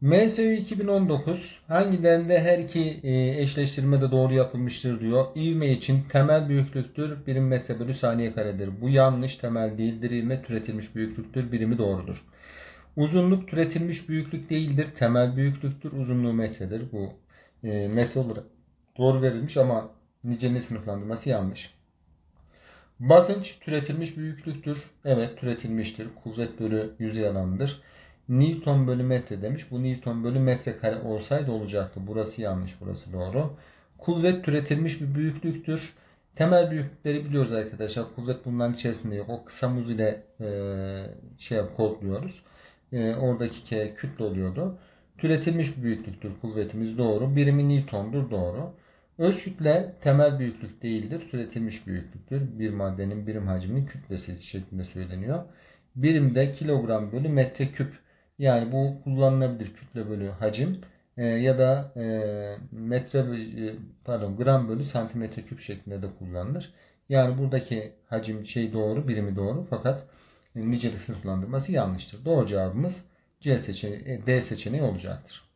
MSÜ 2019 hangilerinde her iki e, eşleştirme de doğru yapılmıştır diyor. İvme için temel büyüklüktür. Birim metre bölü saniye karedir. Bu yanlış temel değildir. İvme türetilmiş büyüklüktür. Birimi doğrudur. Uzunluk türetilmiş büyüklük değildir. Temel büyüklüktür. Uzunluğu metredir. Bu e, metre olarak doğru verilmiş ama niceliği sınıflandırması yanlış. Basınç türetilmiş büyüklüktür. Evet türetilmiştir. Kuvvet bölü yüzey alanıdır. Newton bölü metre demiş. Bu Newton bölü metre kare olsaydı olacaktı. Burası yanlış, burası doğru. Kuvvet türetilmiş bir büyüklüktür. Temel büyüklükleri biliyoruz arkadaşlar. Kuvvet bunların içerisinde yok. O kısa muz ile e, şey kodluyoruz. E, oradaki K kütle oluyordu. Türetilmiş bir büyüklüktür kuvvetimiz doğru. Birimi Newton'dur doğru. Öz kütle temel büyüklük değildir. Türetilmiş büyüklüktür. Bir maddenin birim hacminin kütlesi şeklinde söyleniyor. Birimde kilogram bölü metreküp. Yani bu kullanılabilir kütle bölü hacim e, ya da e, metre e, pardon gram bölü santimetre küp şeklinde de kullanılır. Yani buradaki hacim şey doğru, birimi doğru fakat e, nicelik sınıflandırması yanlıştır. Doğru cevabımız C seçeneği, D seçeneği olacaktır.